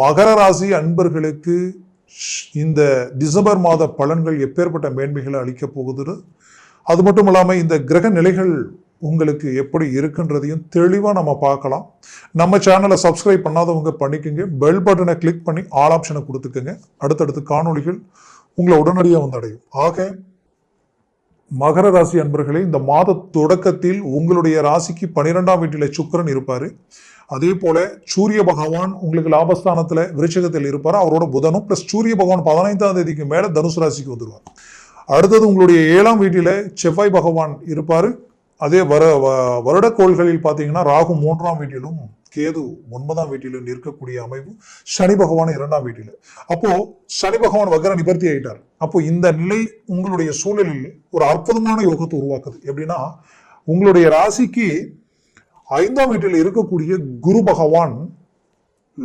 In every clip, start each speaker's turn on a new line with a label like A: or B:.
A: மகர ராசி அன்பர்களுக்கு இந்த டிசம்பர் மாத பலன்கள் எப்பேற்பட்ட மேன்மைகளை அளிக்கப் போகுது அது மட்டும் இல்லாமல் இந்த கிரக நிலைகள் உங்களுக்கு எப்படி இருக்குன்றதையும் தெளிவாக நம்ம பார்க்கலாம். நம்ம சேனலை சப்ஸ்கிரைப் பண்ணாதவங்க பண்ணிக்கோங்க. பெல் பட்டனை கிளிக் பண்ணி ஆல் ஆப்ஷனை கொடுத்துக்கோங்க. அடுத்தடுத்து காணொளிகள் உங்களை உடனடியாக வந்து அடையும் ஆக. மகர ராசி அன்பர்களே இந்த மாத தொடக்கத்தில் உங்களுடைய ராசிக்கு பன்னிரெண்டாம் வீட்டில் சுக்கரன் இருப்பார். அதே போல சூரிய பகவான் உங்களுக்கு லாபஸ்தானத்தில் விருச்சகத்தில் இருப்பார். அவரோட புதனும் ப்ளஸ் சூரிய பகவான் பதினைந்தாம் தேதிக்கு மேலே தனுசு ராசிக்கு வந்துடுவார் அடுத்தது உங்களுடைய ஏழாம் வீட்டில் செவ்வாய் பகவான் இருப்பார். அதே வர வ- வருடக்கோள்களில் பார்த்தீங்கன்னா ராகு மூன்றாம் வீட்டிலும் கேது ஒன்பதாம் வீட்டிலும் நிற்கக்கூடிய அமைப்பு சனி பகவான் இரண்டாம் வீட்டில். அப்போ சனி பகவான் வக்கர நிபர்த்தி ஆயிட்டார். அப்போ இந்த நிலை உங்களுடைய சூழலில் ஒரு அற்புதமான யோகத்தை உருவாக்குது. எப்படின்னா உங்களுடைய ராசிக்கு ஐந்தாம் வீட்டில் இருக்கக்கூடிய குரு பகவான்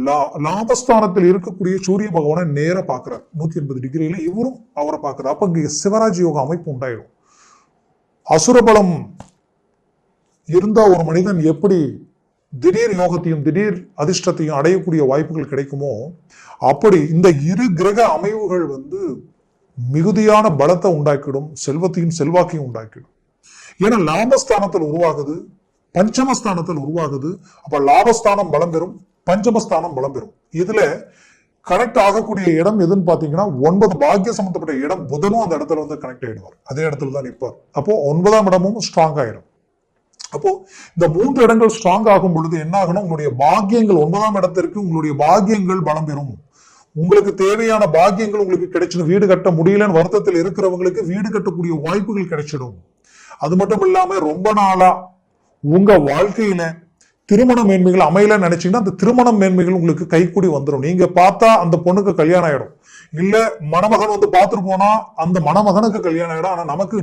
A: லா- லாபஸ்தானத்தில் இருக்கக்கூடிய சூரிய பகவானை நேர பார்க்கிறார். நூத்தி எண்பது டிகிரியில இவரும் அவரை பார்க்கிறார். அப்ப இங்க சிவராஜ் யோக அமைப்பு உண்டாயிடும் அசுரபலம் இருந்தா ஒரு மனிதன் எப்படி திடீர் யோகத்தையும் திடீர் அதிர்ஷ்டத்தையும் அடையக்கூடிய வாய்ப்புகள் கிடைக்குமோ அப்படி இந்த இரு கிரக அமைவுகள் வந்து மிகுதியான பலத்தை உண்டாக்கிடும் செல்வத்தையும் செல்வாக்கையும் உண்டாக்கிடும். ஏன்னா லாபஸ்தானத்தில் உருவாகுது பஞ்சமஸ்தானத்தில் உருவாகுது அப்ப லாபஸ்தானம் பலம் பெறும் பஞ்சமஸ்தானம் பலம் பெறும். இதுல கனெக்ட் ஆகக்கூடிய இடம் எதுன்னு பாத்தீங்கன்னா ஒன்பது பாக்கிய சம்பந்தப்பட்ட இடம் புதனும் அந்த இடத்துல வந்து கனெக்ட் ஆயிடுவார். அதே இடத்துல தான் நிற்பார். அப்போ ஒன்பதாம் இடமும் ஸ்ட்ராங் ஆயிடும் அப்போ இந்த மூன்று இடங்கள் ஸ்ட்ராங் ஆகும் பொழுது என்ன ஆகணும் உங்களுடைய பாக்கியங்கள் ஒன்பதாம் இடத்திற்கு உங்களுடைய பாக்கியங்கள் பலம் பெறும். உங்களுக்கு தேவையான பாக்கியங்கள் உங்களுக்கு கிடைச்சிடும். வீடு கட்ட முடியலன்னு வருத்தத்தில் இருக்கிறவங்களுக்கு வீடு கட்டக்கூடிய வாய்ப்புகள் கிடைச்சிடும். அது மட்டும் இல்லாம ரொம்ப நாளா உங்க வாழ்க்கையில திருமண மேன்மைகள் அமையல நினைச்சீங்கன்னா அந்த திருமண மேன்மைகள் உங்களுக்கு கைக்கூடி வந்துடும் நீங்க பார்த்தா அந்த பொண்ணுக்கு கல்யாணம் ஆயிடும். இல்ல மணமகன் வந்து பார்த்துட்டு போனா அந்த மணமகனுக்கு கல்யாணம் ஆயிடும். ஆனா நமக்கு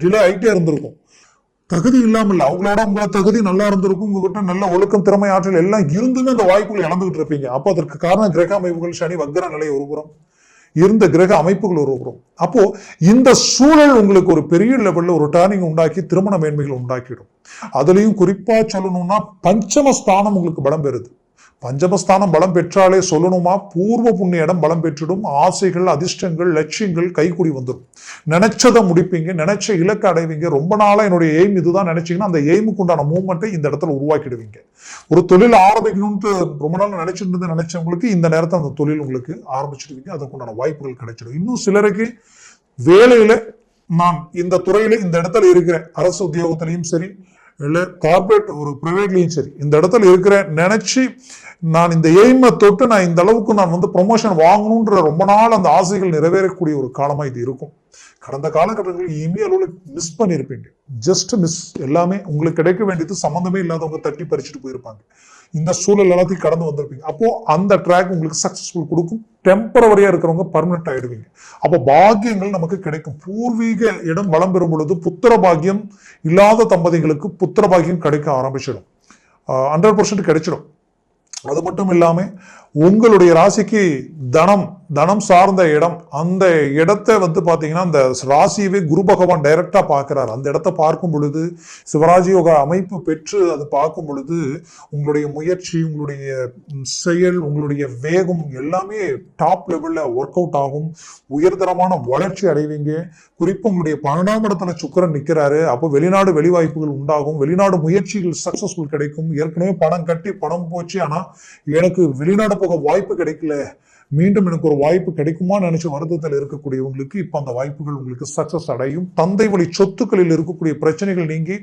A: டிலே ஆயிட்டே இருந்திருக்கும். தகுதி இல்லாமல் அவங்களோட உங்களோட தகுதி நல்லா இருந்திருக்கும் உங்ககிட்ட நல்ல ஒழுக்கம் திறமை ஆற்றல் எல்லாம் இருந்துமே அந்த வாய்ப்புகள் இழந்துகிட்டு இருப்பீங்க. அப்போ அதற்கு காரணம் கிரக அமைப்புகள் சனி வக்ர நிலை ஒருபுறம் இருந்த கிரக அமைப்புகள் ஒருபுறம் அப்போ இந்த சூழல் உங்களுக்கு ஒரு பெரிய லெவல்ல ஒரு டேர்னிங் உண்டாக்கி திருமண மேன்மைகள் உண்டாக்கிடும். அதுலயும் குறிப்பா சொல்லணும்னா பஞ்சமஸ்தானம் உங்களுக்கு பலம் பெறுது. பஞ்சமஸ்தானம் பலம் பெற்றாலே சொல்லணுமா? பூர்வ புண்ணிய இடம் பலம் பெற்றிடும். ஆசைகள் அதிர்ஷ்டங்கள் லட்சியங்கள் கைக்குடி வந்துடும் நினைச்சதை முடிப்பீங்க நினைச்ச இலக்கு அடைவீங்க. ரொம்ப நாளா என்னுடைய எய்ம் இதுதான். நினைச்சீங்கன்னா அந்த எய்முக்கு உண்டான மூவ்மெண்ட்டை இந்த இடத்துல உருவாக்கிடுவீங்க. ஒரு தொழில் ஆரம்பிக்கணும்னு ரொம்ப நாள் நினைச்சிட்டு இருந்து நினைச்சவங்களுக்கு இந்த நேரத்தில் அந்த தொழில் உங்களுக்கு ஆரம்பிச்சிடுவீங்க. அதுக்குண்டான வாய்ப்புகள் கிடைச்சிடும். இன்னும் சிலருக்கு வேலையில நான் இந்த துறையில இந்த இடத்துல இருக்கிறேன். அரசு உத்தியோகத்திலையும் சரி இல்லை கார்பரேட் ஒரு பிரைவேட்லயும் சரி. இந்த இடத்துல இருக்கிறேன் நினச்சி நான் இந்த எய்மை தொட்டு நான் இந்த அளவுக்கு நான் வந்து ப்ரொமோஷன் வாங்கணுன்ற ரொம்ப நாள் அந்த ஆசைகள் நிறைவேறக்கூடிய ஒரு காலமாக இது இருக்கும். கடந்த காலகட்டங்களில் இனிமே அளவில் மிஸ் பண்ணியிருப்பீங்க ஜஸ்ட் மிஸ் எல்லாமே உங்களுக்கு கிடைக்க வேண்டியது சம்மந்தமே இல்லாதவங்க தட்டி பறிச்சுட்டு போயிருப்பாங்க. இந்த சூழல் எல்லாத்தையும் கடந்து வந்திருப்பீங்க. அப்போ அந்த ட்ராக் உங்களுக்கு சக்சஸ்ஃபுல் கொடுக்கும். டெம்பரவரியா இருக்கிறவங்க பர்மனெண்ட் ஆயிடுவீங்க. அப்போ பாக்கியங்கள் நமக்கு கிடைக்கும். பூர்வீக இடம் வளம் பெறும் பொழுது புத்திர பாக்கியம் இல்லாத தம்பதிகளுக்கு புத்திர பாக்கியம் கிடைக்க ஆரம்பிச்சிடும். ஹண்ட்ரட் பர்சன்ட் கிடைச்சிடும். அது மட்டும் இல்லாமல் உங்களுடைய ராசிக்கு தனம் தனம் சார்ந்த இடம் அந்த இடத்தை வந்து பார்த்தீங்கன்னா அந்த ராசியவே குரு பகவான் டைரக்டாக பார்க்குறாரு அந்த இடத்த பார்க்கும் பொழுது சிவராஜயோக அமைப்பு பெற்று அது பார்க்கும் பொழுது உங்களுடைய முயற்சி உங்களுடைய செயல் உங்களுடைய வேகம் எல்லாமே டாப் லெவலில் ஒர்க் அவுட் ஆகும். உயர்தரமான வளர்ச்சி அடைவீங்க. குறிப்பு உங்களுடைய பன்னெண்டாம் இடத்துல சுக்கரன் நிற்கிறாரு அப்போ வெளிநாடு வெளிவாய்ப்புகள் உண்டாகும். வெளிநாடு முயற்சிகள் சக்ஸஸ்ஃபுல் கிடைக்கும். ஏற்கனவே பணம் கட்டி பணம் போச்சு. ஆனால் எனக்கு வெளிநாடு போக வாய்ப்பு கிடைக்கல. மீண்டும் எனக்கு ஒரு வாய்ப்பு கிடைக்குமா நினைச்சு வருத்தத்தில் இருக்கக்கூடியவங்களுக்கு இப்போ அந்த வாய்ப்புகள் உங்களுக்கு சக்சஸ் அடையும். தந்தை வழி சொத்துக்களில் இருக்கக்கூடிய பிரச்சனைகள் நீங்கி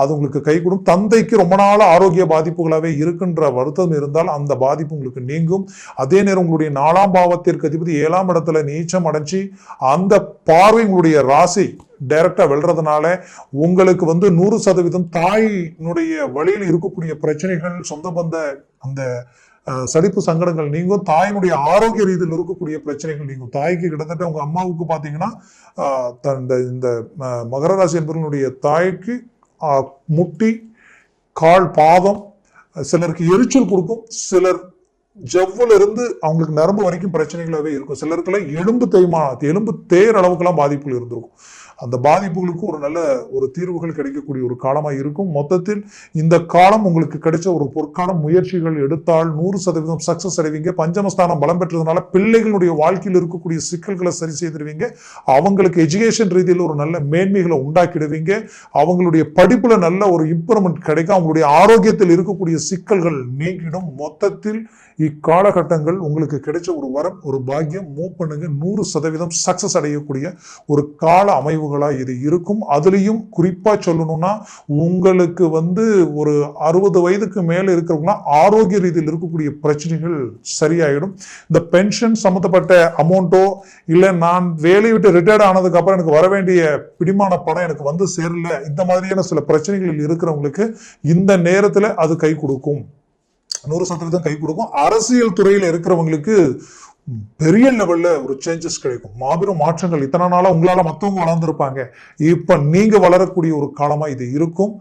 A: அது உங்களுக்கு கைகூடும் தந்தைக்கு ரொம்ப நாள் ஆரோக்கிய பாதிப்புகளாகவே இருக்கின்ற வருத்தம் இருந்தால் அந்த பாதிப்பு உங்களுக்கு நீங்கும். அதே நேரம் உங்களுடைய நாலாம் பாவத்திற்கு அதிபதி ஏழாம் இடத்துல நீச்சம் அடைஞ்சு அந்த பார்வை உங்களுடைய ராசி டைரக்டா வெல்றதுனால உங்களுக்கு வந்து நூறு சதவீதம் தாயினுடைய வழியில் இருக்கக்கூடிய பிரச்சனைகள் சொந்த பந்த அந்த சலிப்பு சங்கடங்கள் நீங்கும். தாயினுடைய ஆரோக்கிய ரீதியில் இருக்கக்கூடிய பிரச்சனைகள் நீங்கும். தாய்க்கு கிட்டத்தட்ட உங்க அம்மாவுக்கு பார்த்தீங்கன்னா இந்த இந்த மகர ராசி என்பவர்களுடைய தாய்க்கு அஹ், முட்டி கால் பாதம் சிலருக்கு எரிச்சல் கொடுக்கும். சிலர் ஜவ்வுல இருந்து அவங்களுக்கு நரம்பு வரைக்கும் பிரச்சனைகளாவே இருக்கும். சிலருக்குலாம் எலும்பு தேய்மா எலும்பு தேர் அளவுக்குலாம் பாதிப்புகள் இருந்திருக்கும். அந்த பாதிப்புகளுக்கு ஒரு நல்ல ஒரு தீர்வுகள் கிடைக்கக்கூடிய ஒரு காலமாக இருக்கும். மொத்தத்தில் இந்த காலம் உங்களுக்கு கிடைச்ச ஒரு பொற்காலம் முயற்சிகள் எடுத்தால் நூறு சதவீதம் சக்சஸ் அடைவீங்க. பஞ்சமஸ்தானம் பலம் பெற்றதுனால பிள்ளைகளுடைய வாழ்க்கையில் இருக்கக்கூடிய சிக்கல்களை சரி செய்திருவீங்க. அவங்களுக்கு எஜுகேஷன் ரீதியில் ஒரு நல்ல மேன்மைகளை உண்டாக்கிடுவீங்க. அவங்களுடைய படிப்புல நல்ல ஒரு இம்ப்ரூவ்மெண்ட் கிடைக்கும் அவங்களுடைய ஆரோக்கியத்தில் இருக்கக்கூடிய சிக்கல்கள் நீங்கிடும். மொத்தத்தில் இக்காலகட்டங்கள் உங்களுக்கு கிடைச்ச ஒரு வரம் ஒரு பாக்கியம் மூவ் பண்ணுங்க. நூறு சதவீதம் சக்சஸ் அடையக்கூடிய ஒரு கால அமைவுகள் இது இருக்கும். அதுலயும் குறிப்பாக சொல்லணும்னா உங்களுக்கு வந்து ஒரு அறுபது வயதுக்கு மேலே இருக்கிறவங்களாம் ஆரோக்கிய ரீதியில் இருக்கக்கூடிய பிரச்சனைகள் சரியாயிடும். இந்த பென்ஷன் சம்மந்தப்பட்ட அமௌண்ட்டோ இல்லை நான் வேலையை விட்டு ரிட்டையர்ட் ஆனதுக்கு அப்புறம் எனக்கு வர வேண்டிய பிடிமான பணம் எனக்கு வந்து சேரல இந்த மாதிரியான சில பிரச்சனைகள் இருக்கிறவங்களுக்கு இந்த நேரத்தில் அது கை கொடுக்கும். நூறு சதவீதம் கை கொடுக்கும். அரசியல் துறையில் இருக்கிறவங்களுக்கு பெரிய லெவல்ல ஒரு சேஞ்சஸ் கிடைக்கும். மாபெரும் மாற்றங்கள் இத்தனை நாளா உங்களால மத்தவங்க வளர்ந்துருப்பாங்க. இப்ப நீங்க வளரக்கூடிய ஒரு காலமா இது இருக்கும்.